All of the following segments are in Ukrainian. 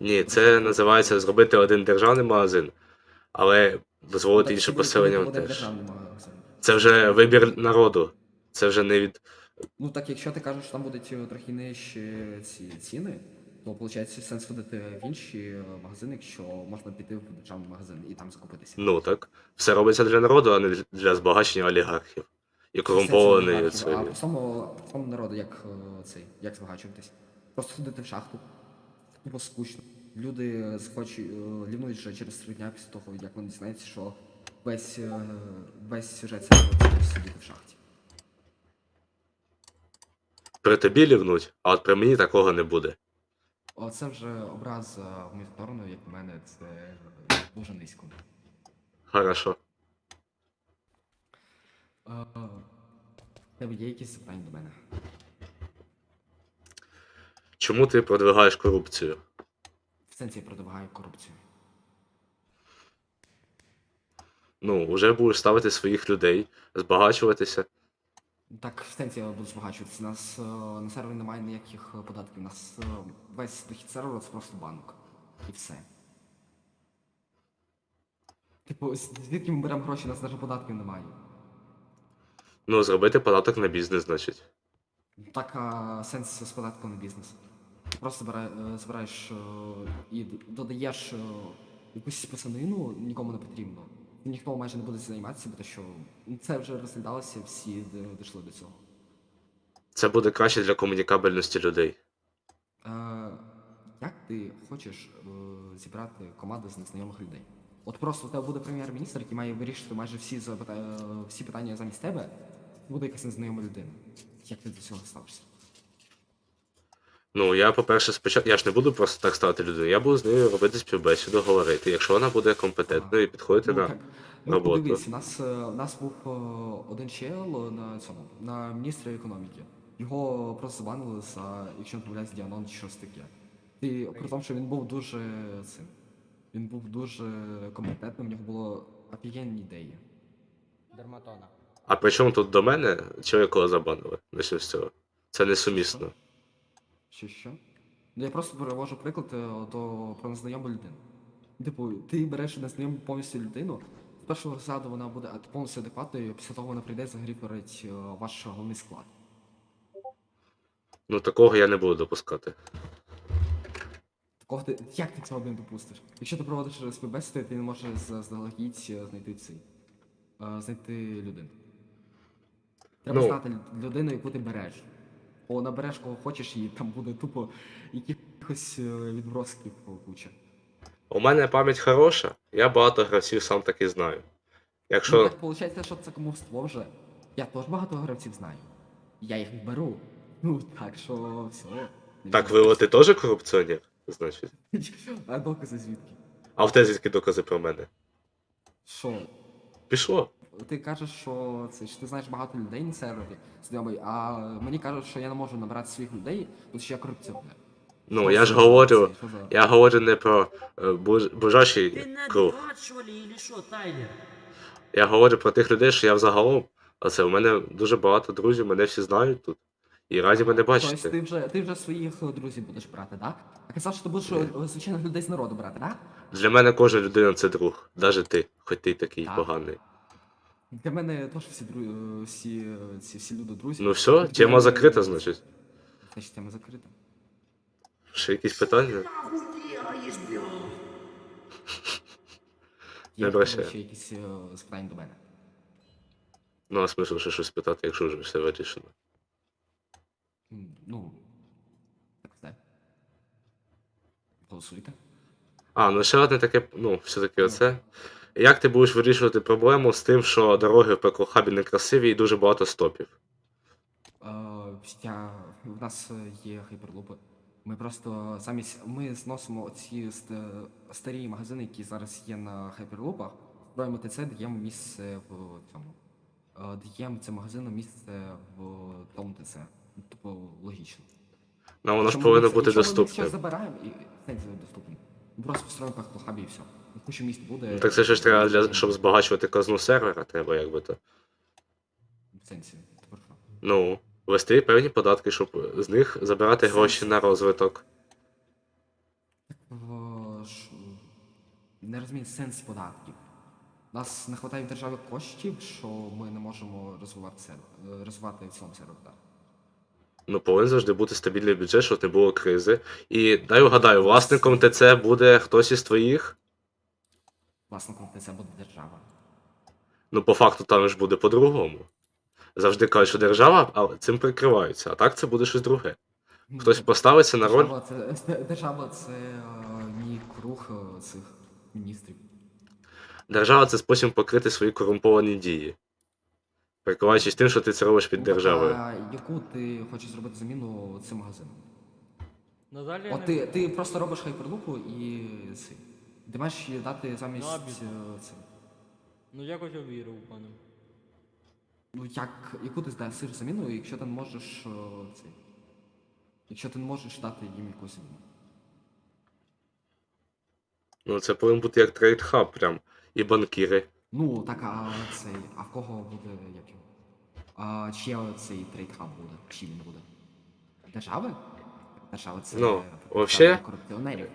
Ні, це називається зробити один державний магазин, але дозволити Так, інше буде- теж. державний магазин. Це вже вибір народу. Це вже не від. Ну так якщо ти кажеш, що там будуть е, трохи нижчі ці ціни, то виходить сенс ходити в інші е, магазини, якщо можна піти в державний магазин і там закупитися. Ну так. Все робиться для народу, а не для збагачення олігархів. І корумпованої А по самому, по самому народу, як е, цей, як збагачуватись? Просто ходити в шахту. Тупо скучно. Люди схочуть, е, лівнують вже через три дня після того, як вони дізнаються, що весь, е, весь сюжет це сидіти в шахті. При тобі лівнуть, а от при мені такого не буде. Оце вже образ е, в мою сторону, як в мене, це е, дуже низько. Хорошо. Е, Тебе є якісь запитання до мене? Чому ти продвигаєш корупцію? В сенсі я продвигаю корупцію. Ну, вже будеш ставити своїх людей, збагачуватися. Так, в сенсі я буду збагачуватися. У нас е, на сервері немає ніяких податків. У нас е, весь дохід серверу це просто банк. І все. Типу, звідки ми беремо гроші, у нас навіть податків немає. Ну, зробити податок на бізнес, значить. Так, а сенс з податком на бізнес. Просто збирай, е, збираєш е, і додаєш е, якусь писанину, нікому не потрібно. Ніхто майже не буде займатися, бо що ну, це вже розглядалося, всі дійшли до цього. Це буде краще для комунікабельності людей. Е, як ти хочеш е, зібрати команду з незнайомих людей? От просто у тебе буде прем'єр-міністр, який має вирішити майже всі, всі питання замість тебе, буде якась незнайома людина. Як ти до цього ставишся? Ну, я, по-перше, спочатку. Я ж не буду просто так ставити людину. Я буду з нею робити співбесіду, говорити. Якщо вона буде компетентною і підходити на. так. Ну, роботу. у нас, е, нас був е, один чел на цьому, на міністрі економіки. Його просто забанили за, якщо не помиляюсь, діанон чи щось таке. І при тому, що він був дуже цим. Він був дуже компетентним, в нього було офігенні ідеї. Дерматона. А при чому тут до мене чоловіка забанили? Начнемо з цього. Це несумісно. Що що? Ну я просто перевожу приклад е, до про незнайому людину. Типу, ти береш незнайому повністю людину, з першого розгляду вона буде ад- повністю адекватною, після того вона прийде загріперить е, ваш головний склад. Ну такого я не буду допускати. Такого ти як ти цього не допустиш? Якщо ти проводиш співбесіди, ти не можеш з- заздалегідь е, знайти цей е, знайти людину. Треба Ну. знати лю- людину, яку ти береш. Бо набереш кого хочеш, і там буде тупо якихось е, відбросків куча. У мене пам'ять хороша, я багато гравців сам таки знаю. Ну, Якщо. так виходить, що це кумовство вже. Я теж багато гравців знаю. Я їх беру. Ну так що все. Так, ви ти теж корупціонер? Значить. А докази звідки? А в тебе звідки докази про мене? Що? Пішло. Ти кажеш, що це що ти знаєш багато людей на сервері знайомий, а мені кажуть, що я не можу набрати своїх людей, тому що я корупціонер. Ну, Що я ж говорю, я говорю не про е, буж- божачий на круг. Тайлер? Я говорю про тих людей, що я взагалом. А це у мене дуже багато друзів, мене всі знають тут. І раді мене Тобто бачити. ти вже ти вже своїх е, друзів будеш брати, так? А казав, що ти будеш е, звичайних людей з народу брати, так? Для мене кожна людина це друг, навіть ти, хоч ти такий Так. поганий. Для мене теж всі дру... е, всі, е, всі люди друзі. Ну все, тема закрита, значить. Значить, тема закрита. Ще якісь питання? Є в тебе ще якісь е, запитання до мене. Ну, а смисл ще щось питати, якщо вже все вирішено. М, Ну, так все. Голосуйте. А, ну ще одне таке, ну, все-таки оце. Як ти будеш вирішувати проблему з тим, що дороги в Пеклохабі некрасиві і дуже багато стопів? Е, я, в нас є хайперлупи. Ми просто замість ми зносимо оці старі магазини, які зараз є на хайперлупах, строїмо ТЦ, даємо місце в цьому. Е, даємо цим магазинам місце в тому ТЦ. Ну, Типу, логічно. Ну, воно ж Якщо ми повинно це- бути якщо Ми все доступним. забираємо і сенсі доступним. Ми просто построїмо пехлохабі і все. Куча місць буде. Ну, так це ж треба для щоб збагачувати казну сервера, треба якби то. В сенсі. Тепер що? Ну, вести певні податки, щоб з них забирати гроші на розвиток. В, ш- не розумію сенс податків. Нас не вистачає в державі коштів, що ми не можемо розвивати сервер, розвивати в цьому сервері. Да. Ну, повинен завжди бути стабільний бюджет, щоб не було кризи. І дай угадаю, власником ТЦ буде хтось із твоїх. Власником це буде держава. Ну, по факту там ж буде по-другому. Завжди кажуть, що держава, але цим прикриваються, а так це буде щось друге. Ну, Хтось поставиться на роль. Держава це, держава це е, мій круг е, цих міністрів. Держава це спосіб покрити свої корумповані дії. Прикриваючись тим, що ти це робиш під державою. А яку ти хочеш зробити заміну цим магазином? Ну далі От ти, ти просто робиш хайперлупу і цей. Ти маєш їй дати замість Ну, е, цей. Ну якось я вірив, пане. Ну як, яку ти здаєш заміну, якщо ти не можеш е, цей. Якщо ти не можеш дати їм якусь заміну. Ну, це повинен бути як трейд-хаб, прям. І банкіри. Ну, так, а цей. А в кого буде як його? А чия цей трейдхаб буде? Чи він буде? Держави? Держава це Ну, так, вообще- корупціонерів.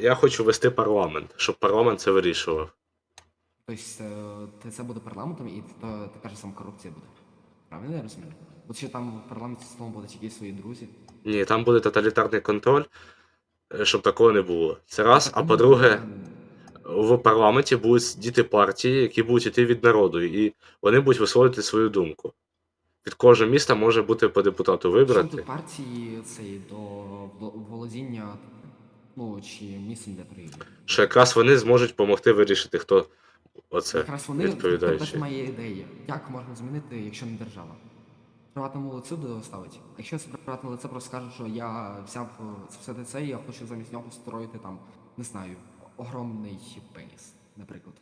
Я хочу вести парламент, щоб парламент це вирішував. Тобто е, це буде парламентом і то така ж сама корупція буде. Правильно я розумію? От що там в парламенті словом будуть якісь свої друзі. Ні, там буде тоталітарний контроль, е, щоб такого не було. Це раз. А по-друге, в парламенті будуть сидіти партії, які будуть йти від народу, і вони будуть висловлювати свою думку. Від кожного міста може бути по депутату вибрати. тут партії цей до володіння, ну чи місцем для торгівлі? Що якраз вони зможуть допомогти вирішити, хто оце Якраз вони відповідаючий. має ідея, як можна змінити, якщо не держава. Приватному лицю доставить. А якщо це приватне лице просто скаже, що я взяв е, все це, і я хочу замість нього строїти там, не знаю, огромний пеніс, наприклад.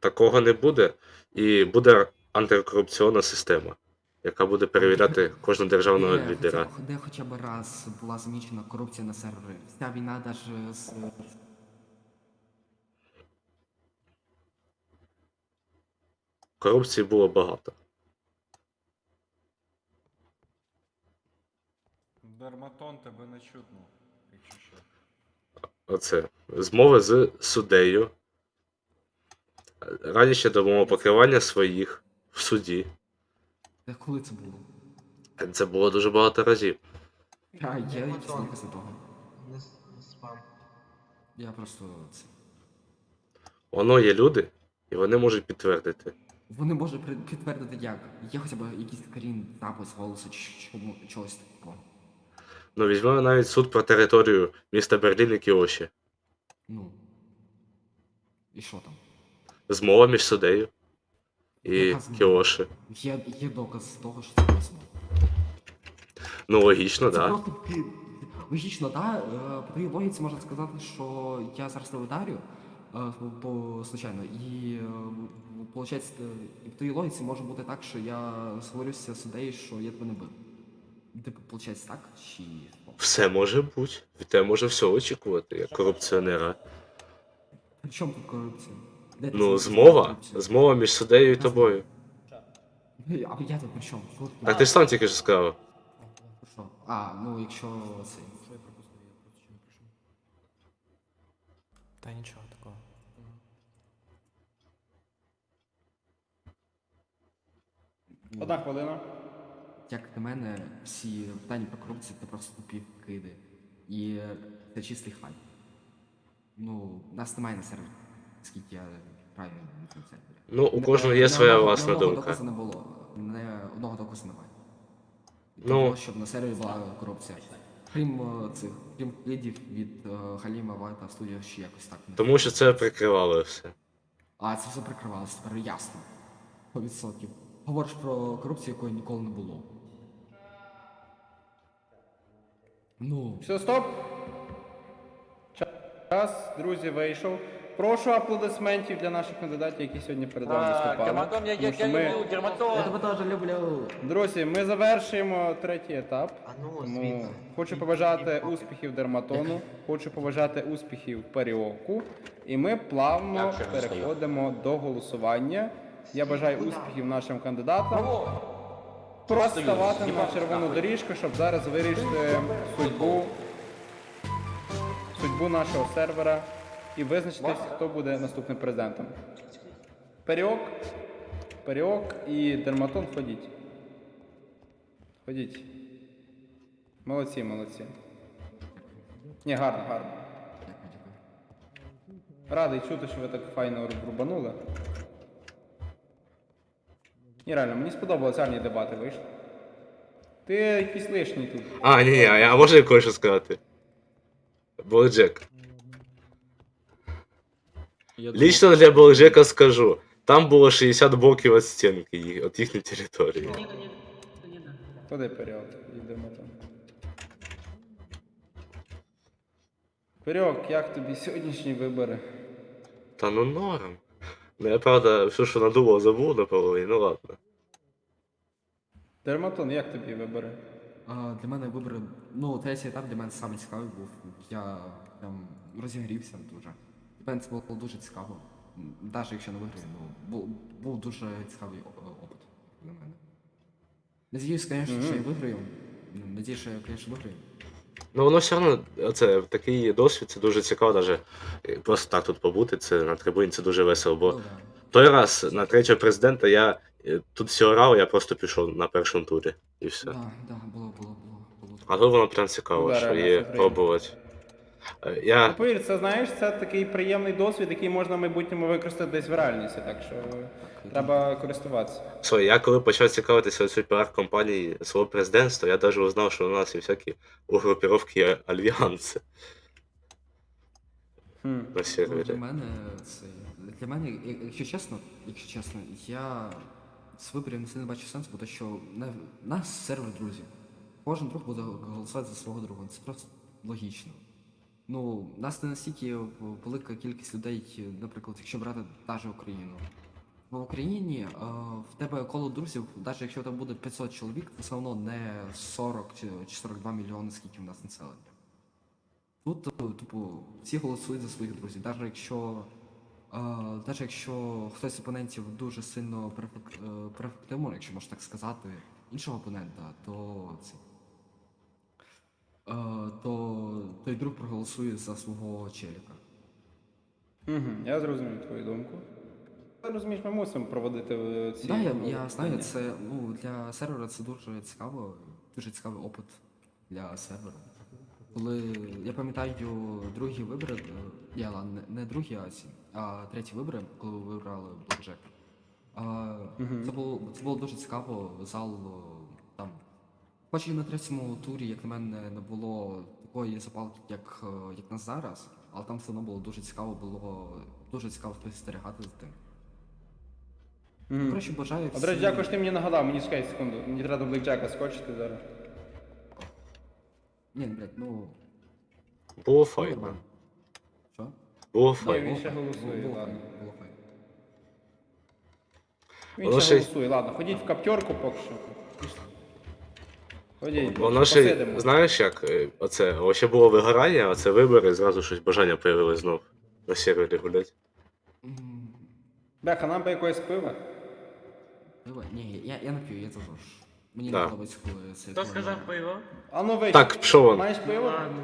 Такого не буде, і буде антикорупційна система, яка буде перевіряти кожного державного Де лідера. хоча, де хоча б раз була замічена корупція на сервері. Вся війна навіть з Корупції було багато. Дерматон тебе не чутно, якщо що. Оце. Змови з суддею. Радіще до мовопокривання своїх в суді. Де коли це було? Це було дуже багато разів. А, є якісь докази того. Не с- не спам. Я просто це. Воно є люди, і вони можуть підтвердити. Вони можуть при- підтвердити як. Є хоча б якийсь карін запис голосу чи чому чогось такого. Ну, візьмемо навіть суд про територію міста Берлін і Кіоші. Ну. І що там? Змова між суддею і Яка? Кіоші. Є, є доказ того, що це просто. Ну, логічно, Це так. Да. просто пі- логічно, так? Да? По твоїй логіці можна сказати, що я зараз тебе вдарю е, по случайно. І виходить, і по твоїй логіці може бути так, що я сварюся з ідеєю, що я тебе не бив. Типу, виходить так? Чи. Все може бути. Від тебе може все очікувати, як корупціонера. При чому тут корупція? Де Ну, змова. Змова між суддею і тобою. А я тут при чому? Так ти ж сам тільки що сказав. А, ну якщо це. Та нічого такого. Одна хвилина. Як на мене, всі питання про корупцію це просто тупі киди. І це чистий хайп. Ну, нас немає на сервері, скільки я правильно цьому. Ну, у кожного є своя одного- власна не одного думка. доказу не було. Не одного доказу немає. Ну- Того, щоб на сервері була корупція. Крім е, цих, крім кидів від е, Халіма Вайта студія ще якось так не. Тому що це прикривало все. А це все прикривалося, тепер ясно. По відсотків. Говориш про корупцію, якої ніколи не було. Ну, Все, стоп. Час, друзі, вийшов. Прошу аплодисментів для наших кандидатів, які сьогодні перед вами виступали. Дерматон, я, я, Тому що я ми- люблю я дерматон. тебе теж люблю. Друзі, ми завершуємо третій етап. А ну, Тому звідси. хочу побажати успіхів дерматону, хочу побажати успіхів періоку. І ми плавно переходимо до голосування. Я бажаю успіхів нашим кандидатам. Просто ставати на червону доріжку, щоб зараз вирішити судьбу судьбу нашого сервера і визначитись, хто буде наступним президентом. Періок, Періок і Дерматон ходіть. Ходіть. Молодці, молодці. Ні, гарно, гарно. Радий чути, що ви так файно рубанули. Ні, реально, мені сподобалися гарні дебати вийшли. Ти якийсь лишній тут. А, ні, ні, а я кое-що сказати? Блэкджек. Я Лично для Блэкджека скажу. Там було 60 блоків від стінки, ї- від їхньої території. Ходи період, і Дерматон. Періок, як тобі сьогоднішні вибори? Та ну норм. Ну я правда, все, що надумав, забув наполовині, ну ладно. Дерматон, як тобі вибори? А, для мене вибори, ну, третій етап для мене саме цікавий був. Я прям розігрівся дуже. Це було дуже цікаво. Навіть якщо не виграю, ну, був, був дуже цікавий опит для мене. Надіюсь, звісно, що я виграю. Ну, Надіюсь, що я, звісно, виграю. Ну воно все одно, це такий досвід, це дуже цікаво, навіть просто так тут побути, це на трибуні це дуже весело. Бо Ну, да. той раз на третього президента я е, тут всі орав, я просто пішов на першому турі і все. Да, да, було, було, було, було. А тут воно прям цікаво, Ну, да, що є пробувати. Е, Ну, Я повір, це знаєш, це такий приємний досвід, який можна в майбутньому використати десь в реальності, так що треба користуватися. Sorry, я коли почав цікавитися цією піар-компанії свого президентства, я навіть узнав, що у нас є всякі угрупіровки альянси Хм. на Ну, Для мене це. Для мене, якщо чесно, якщо чесно, я з виборів не сильно бачу сенсу, бо то що на, нас сервер друзів. Кожен друг буде голосувати за свого друга. Це просто логічно. Ну, нас не настільки велика кількість людей, наприклад, якщо брати навіть Україну. В Україні е, в тебе коло друзів, навіть якщо там буде 500 чоловік, це все одно не 40 чи чи 42 мільйони, скільки в нас населення. Тут, е, типу, всі голосують за своїх друзів. Навіть якщо, е, навіть якщо хтось з опонентів дуже сильно перефек- е, перефективно, якщо можна так сказати, іншого опонента, то це. Е, То той друг проголосує за свого челіка. Угу, я зрозумів твою думку. Ти розумієш, ми мусимо проводити е, ці. Да, я, я знаю, це ну, для сервера це дуже цікаво, дуже цікавий опит для сервера. Коли я пам'ятаю другі вибори, е, я не, не другі, а, а треті вибори, коли ви вибрали Blackjack. А, це, було, це було дуже цікаво, зал е. Хоч і на третьому турі, як на мене, не було такої запалки, як, е, як на зараз, але там все одно було дуже цікаво, було дуже цікаво спостерігати за тим. Мгм. Коротше, бажаю А, до речі, дякую, що ти мені нагадав, мені чекай секунду. Мені треба до Блекджека скочити зараз. Ні, блядь, ну. Було ну, файно. Що? Було Ні, він ще голосує, Було ладно. було файно. Він ще ще- голосує. Ладно, ходіть в каптерку поки що. Ходіть, Воно ще, посидимо. знаєш як, е, оце, ще було вигорання, а це вибори, зразу щось бажання появилось знов на сервері гулять. Беха, нам би якоїсь пива? Давай, ні, я, я не п'ю, я завжди. Мені Да. не подобається, коли це. Хто коли- сказав пиво? А ну вийди. Так, пішов вон. Маєш пиво? Ладно.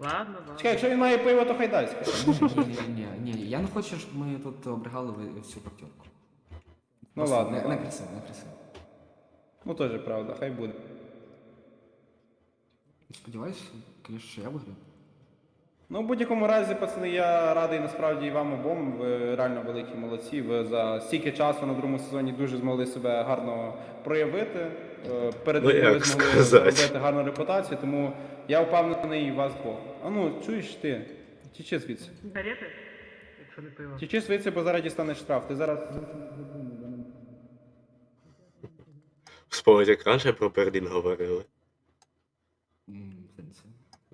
Ладно, ладно. Чекай, якщо він має пиво, то хай дасть. Ні, ні, ні, ні, я не хочу, щоб ми тут обригали ви- всю каптерку. Ну ладно, Не, не ладно. красиво, не красиво. Ну теж правда, хай буде. Сподіваюся, звісно, що я виграю. Ну, в будь-якому разі, пацани, я радий насправді і вам обом. Ви реально великі молодці. Ви за стільки часу на другому сезоні дуже змогли себе гарно проявити. Е, Перед Ну, людьми як змогли сказати. зробити гарну репутацію, тому я впевнений в вас двох. А ну, чуєш ти? Тічи звідси. Сигарети? Якщо не пиво. Тічи звідси, бо зараз дістанеш штраф. Ти зараз. Вспомнить, як раніше про Берлін говорили.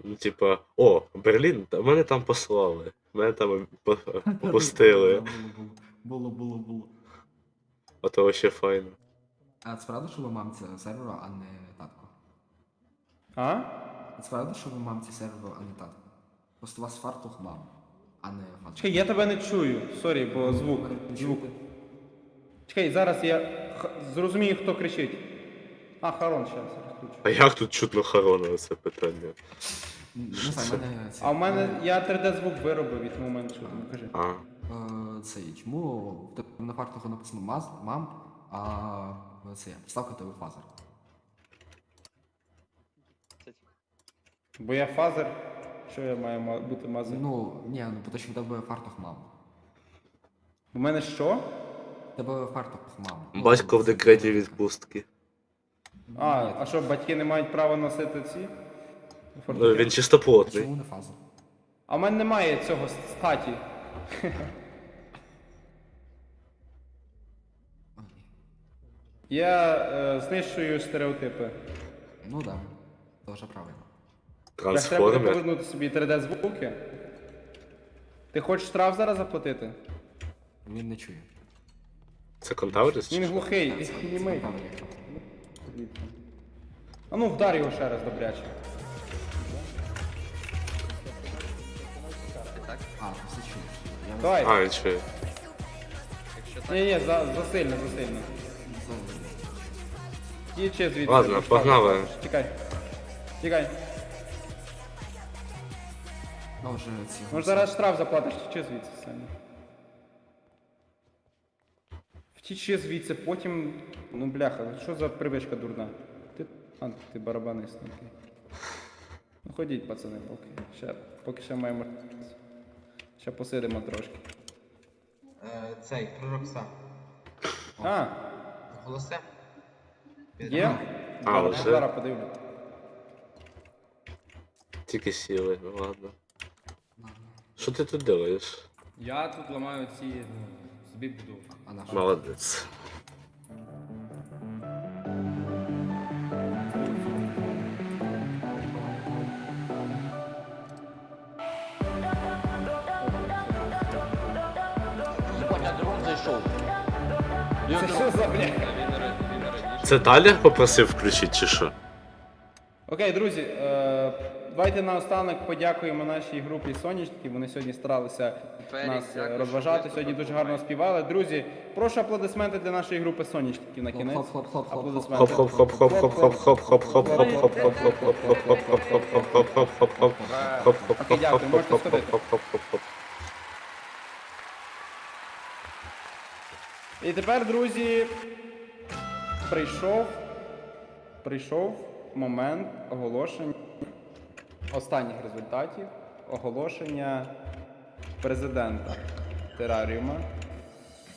Ну, типа, о, Берлін, та мене там послали. Мене там по- попустили. Було, було, було. А то ще файно. А це правда, що ви мамця серверу, а не татко? А? Це правда, що ви мамці серверу, а не татко? Просто у вас фартух мам, а не фартух. Чекай, я тебе не чую. Сорі, бо звук. Звук. Чекай, зараз я х- зрозумію, хто кричить. А, Харон, зараз розключу. А як тут чутно Харона це питання? Не знаю, це? мене це. А в мене я 3D звук виробив від моменту, що там кажи. А. Е, Цей, чому в тебе на фартуху написано маз, мам, а це ставка тебе фазер. Бо я фазер. Що я маю ма- бути мазер? Ну, ні, ну тому що в тебе фартух мам. У мене що? В тебе фартух мам. Ну, Батько в це- декреті відпустки. А, а що, батьки не мають права носити ці? Ну, він чистоплотний. Чому не фазер? А в мене немає цього статі. Я е, знищую стереотипи. Ну да, дуже правильно. Так треба буде Трансформер. повернути собі 3D звуки. Ти хочеш штраф зараз заплатити? Він не чує. Це контавріс? Він глухий, німий. А ну вдар його ще раз добряче. А, все чуєш. Я Давай. А, він чує. Ні, ні, за, засильно, засильно. Тіче звідси. Ладно, штраф погнали. Тікай. Тікай. Ну, вже ці. Може зараз штраф заплатиш, тіче звідси самі. Втіче звідси, потім. Ну бляха, що за привичка дурна? Ти. А, ти барабанист такий. Ну ходіть, пацани, поки. Ще, поки ще маємо. Ще посидимо трошки. Е, цей, пророк сам. А, Голосе? є? А, Зараз- вже? Зараз подивлю. Тільки сіли, ну ладно. Що ти тут делаєш? Я тут ламаю ці ну, собі буду. А. Молодець. Це що за бляха? Це Талер попросив включити чи що? Окей, друзі, е, давайте наостанок подякуємо нашій групі сонячників. Вони сьогодні старалися нас е, розважати. Сьогодні дуже гарно співали. Друзі, прошу аплодисменти для нашої групи сонячників на кінець. Аплодисменти. Окей, І тепер, друзі, прийшов, прийшов момент оголошення останніх результатів оголошення президента тераріума.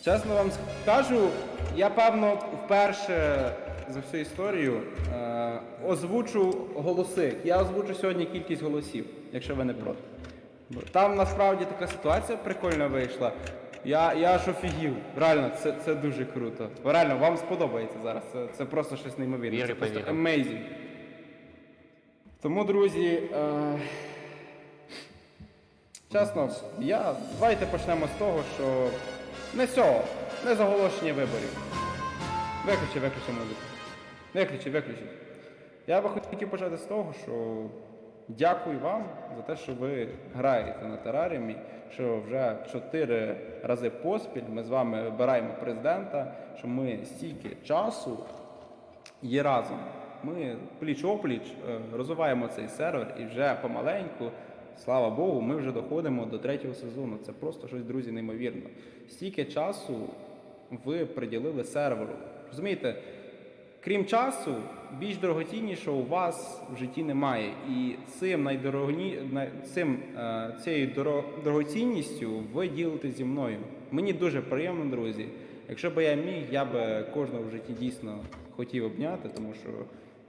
Чесно вам скажу, я певно вперше за всю історію е, озвучу голоси. Я озвучу сьогодні кількість голосів, якщо ви не проти. Там насправді така ситуація прикольна вийшла. Я, я аж офігів. Реально, це, це дуже круто. Реально, вам сподобається зараз. Це, це просто щось неймовірне. це просто amazing. Тому, друзі, е, чесно, я, давайте почнемо з того, що не цього, не з оголошення виборів. Виключи, виключи музику. Виключи, виключи. Я би хотів почати з того, що дякую вам за те, що ви граєте на тераріумі, що вже чотири рази поспіль ми з вами вибираємо президента, що ми стільки часу є разом. Ми пліч-опліч е, розвиваємо цей сервер і вже помаленьку, слава Богу, ми вже доходимо до третього сезону. Це просто щось, друзі, неймовірно. Стільки часу ви приділили серверу. Розумієте, крім часу, більш дорогоціннішого у вас в житті немає. І цим найдорогні, най- цим, е, цією дорогоцінністю ви ділите зі мною. Мені дуже приємно, друзі. Якщо б я міг, я би кожного в житті дійсно хотів обняти, тому що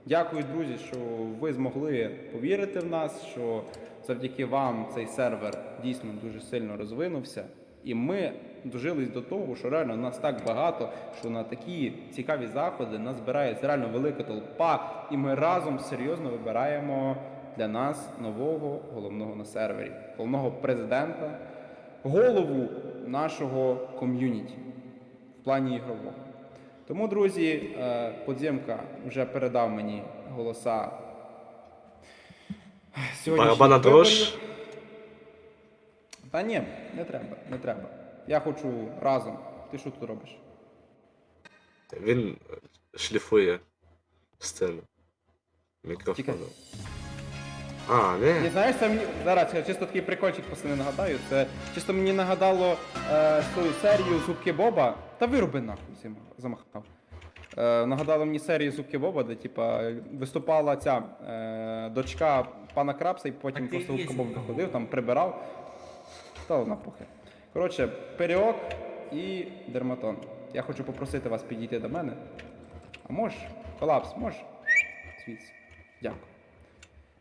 дякую, друзі, що ви змогли повірити в нас, що завдяки вам цей сервер дійсно дуже сильно розвинувся. І ми дожились до того, що реально нас так багато, що на такі цікаві заходи нас збирається реально велика толпа, і ми разом серйозно вибираємо для нас нового головного на сервері, головного президента, голову нашого ком'юніті в плані ігрового. Тому, друзі, е, подземка вже передав мені голоса. Барабана Та ні, не треба, не треба. Я хочу разом. Ти що тут робиш? Він шліфує сцену. Мікрофоном. А, І не. знаєш, це мені зараз я чисто такий прикольчик пацани нагадаю. Це чисто мені нагадало е, свою серію Зубки Боба. Та вироби нахуй всім замахав. Е, нагадало мені серію Зубки Боба, де типа виступала ця е, дочка пана Крабса, і потім просто Губка Боб виходив, там прибирав. Та ладно, похер. Коротше, періок і дерматон. Я хочу попросити вас підійти до мене. А можеш? Колапс, можеш? Звідси. Дякую.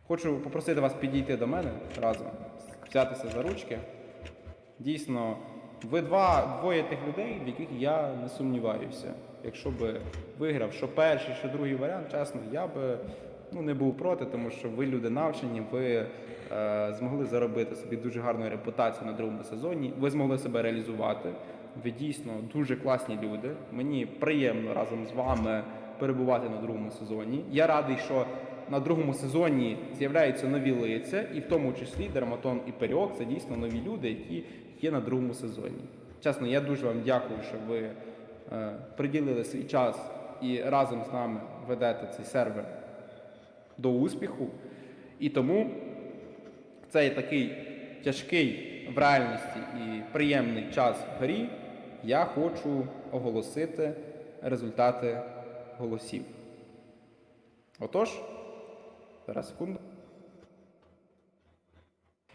Хочу попросити вас підійти до мене разом, взятися за ручки. Дійсно, ви два, двоє тих людей, в яких я не сумніваюся. Якщо би виграв що перший, що другий варіант, чесно, я би ну, не був проти, тому що ви люди навчені, ви е, змогли заробити собі дуже гарну репутацію на другому сезоні. Ви змогли себе реалізувати. Ви дійсно дуже класні люди. Мені приємно разом з вами перебувати на другому сезоні. Я радий, що на другому сезоні з'являються нові лиця, і в тому числі Дерматон і Періок це дійсно нові люди, які є на другому сезоні. Чесно, я дуже вам дякую, що ви е, приділили свій час і разом з нами ведете цей сервер до успіху. І тому цей такий тяжкий в реальності і приємний час в грі я хочу оголосити результати голосів. Отож, зараз секунду.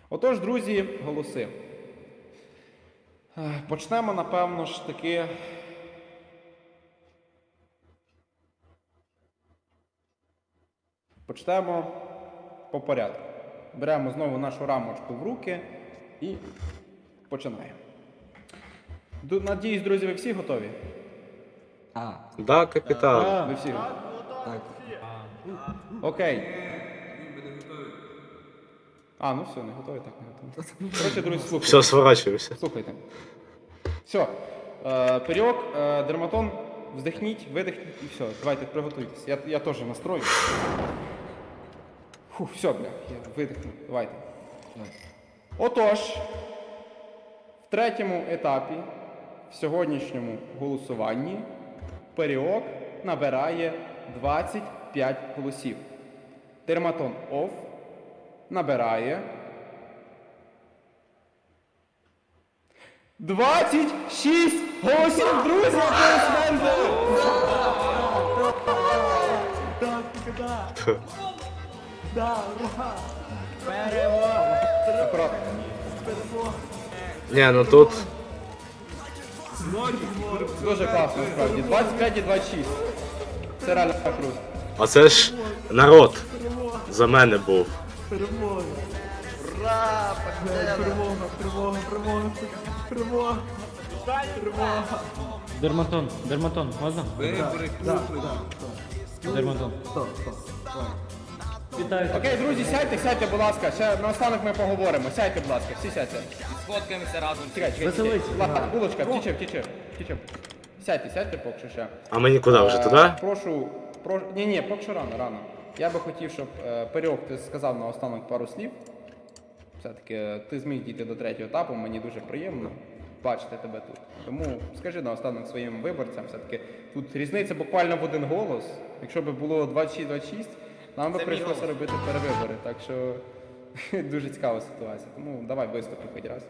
Отож, друзі, голоси. Почнемо, напевно ж таки. Почнемо по порядку. Беремо знову нашу рамочку в руки і починаємо. Надіюсь, друзі, ви всі готові? А, Да, капітан. Ви всі готові? так. Окей. А, ну все, не готові, так не готові. Коротше, друзі, слухайте. Все, сворачуємося. Слухайте. Все. Е, періок, е, дерматон, вздихніть, видихніть і все. Давайте приготуйтесь. Я, я теж настрою. Фу, все, бля, я видихнув. Давайте. Отож, в третьому етапі, в сьогоднішньому голосуванні, періок набирає 25 голосів. Дерматон ОФ набирає 26 голосів, друзі, аплодисменти! Ні, ну тут. Дуже класно, насправді. 25 і 26. Це реально круто. А це ж народ за мене був. Дерматон, дерматон, можна? Дерматон. Вітаю. Окей, друзі, сядьте, сядьте, будь ласка. Ще наостанок ми поговоримо. Сядьте, будь ласка, всі сядьте. Сфоткаємося разом. Чекай, чекай, чекай. Ладно, булочка, втіче, втіче, втіче. Сядьте, сядьте поки що ще. А мені куди вже Е, туди? Прошу, прошу. Ні, ні, поки що рано, рано. Я би хотів, щоб е, Періок, ти сказав наостанок пару слів. Все-таки е, ти зміг дійти до третього етапу, мені дуже приємно бачити тебе тут. Тому скажи наостанок своїм виборцям, все-таки тут різниця буквально в один голос. Якщо б було 26-26, нам би прийшлося робити перевибори. Так що дуже цікава ситуація. Тому давай виступи хоч раз.